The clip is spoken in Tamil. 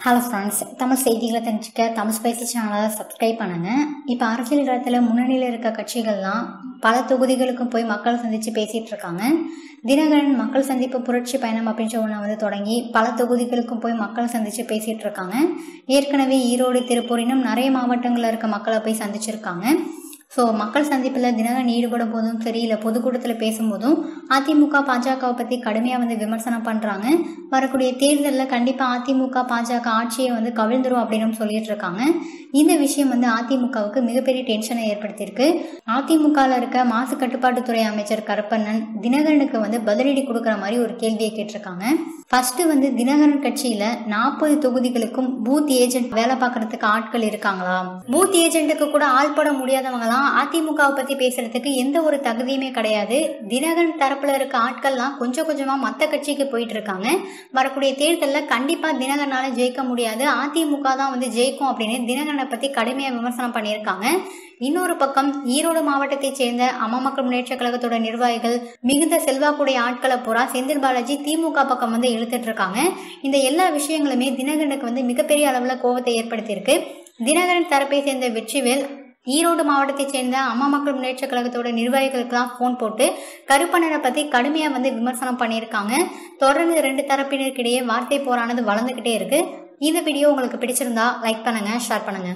ஹலோ ஃப்ரெண்ட்ஸ் தமிழ் செய்திகளை தெரிஞ்சுக்க தமிழ் ஸ்பைசி சேனலை சப்ஸ்கிரைப் பண்ணுங்க. இப்போ அரசியல் இடத்துல முன்னணியில் இருக்க கட்சிகள்லாம் பல தொகுதிகளுக்கும் போய் மக்களை சந்தித்து பேசிகிட்டு இருக்காங்க. தினகரன் மக்கள் சந்திப்பு புரட்சி பயணம் அப்படின்ற ஒன்று வந்து தொடங்கி பல தொகுதிகளுக்கும் போய் மக்களை சந்தித்து பேசிகிட்டு இருக்காங்க. ஏற்கனவே ஈரோடு திருப்பூர் இன்னும் நிறைய மாவட்டங்களில் இருக்க மக்களை போய் சந்திச்சிருக்காங்க. ஸோ மக்கள் சந்திப்பில் தினகரன் ஈடுபடும் போதும் சரி இல்லை பொதுக்கூட்டத்தில் பேசும்போதும் அதிமுக பாஜகவை பற்றி கடுமையாக வந்து விமர்சனம் பண்ணுறாங்க வரக்கூடிய தேர்தலில் கண்டிப்பாக அதிமுக பாஜக ஆட்சியை வந்து கவிழ்ந்துரும் அப்படின்னு சொல்லிட்டு இருக்காங்க. இந்த விஷயம் வந்து அதிமுகவுக்கு மிகப்பெரிய டென்ஷனை ஏற்படுத்தியிருக்கு. அதிமுகவில் இருக்க மாசு கட்டுப்பாட்டுத்துறை அமைச்சர் கருப்பண்ணன் தினகரனுக்கு வந்து பதிலடி கொடுக்குற மாதிரி ஒரு கேள்வியை கேட்டிருக்காங்க. ஃபர்ஸ்ட் வந்து தினகரன் கட்சியில நாற்பது தொகுதிகளுக்கும் பூத் ஏஜென்ட் வேலை பார்க்கறதுக்கு ஆட்கள் இருக்காங்களா? பூத் ஏஜென்ட்டுக்கு கூட ஆள்பட முடியாதவங்களாம் முடியாதவங்களாம் அதிமுகவை பத்தி பேசுறதுக்கு எந்த ஒரு தகுதியுமே கிடையாது. தினகரன் தரப்புல இருக்க ஆட்கள்லாம் கொஞ்சம் கொஞ்சமா மத்த கட்சிக்கு போயிட்டு இருக்காங்க. வரக்கூடிய தேர்தலில் கண்டிப்பா தினகரனால ஜெயிக்க முடியாது. அதிமுக தான் வந்து ஜெயிக்கும் அப்படின்னு தினகரனை பத்தி கடுமையா விமர்சனம் பண்ணியிருக்காங்க. இன்னொரு பக்கம் ஈரோடு மாவட்டத்தைச் சேர்ந்த அம்மா மக்கள் முன்னேற்ற கழகத்தோட நிர்வாகிகள் மிகுந்த செல்வாக்குடைய ஆட்களை பூரா செந்தில் பாலாஜி திமுக பக்கம் வந்து இழுத்துட்டு இருக்காங்க. இந்த எல்லா விஷயங்களுமே தினகரனுக்கு வந்து மிகப்பெரிய அளவில் கோபத்தை ஏற்படுத்தியிருக்கு. தினகரன் தரப்பை சேர்ந்த வெற்றிவேல் ஈரோடு மாவட்டத்தைச் சேர்ந்த அம்மா மக்கள் முன்னேற்ற கழகத்தோட நிர்வாகிகளுக்கெல்லாம் ஃபோன் போட்டு கருப்பண்ணனை பற்றி கடுமையாக வந்து விமர்சனம் பண்ணியிருக்காங்க. தொடர்ந்து ரெண்டு தரப்பினருக்கிடையே வார்த்தை போரானது வளர்ந்துக்கிட்டே இருக்கு. இந்த வீடியோ உங்களுக்கு பிடிச்சிருந்தா லைக் பண்ணுங்க ஷேர் பண்ணுங்க.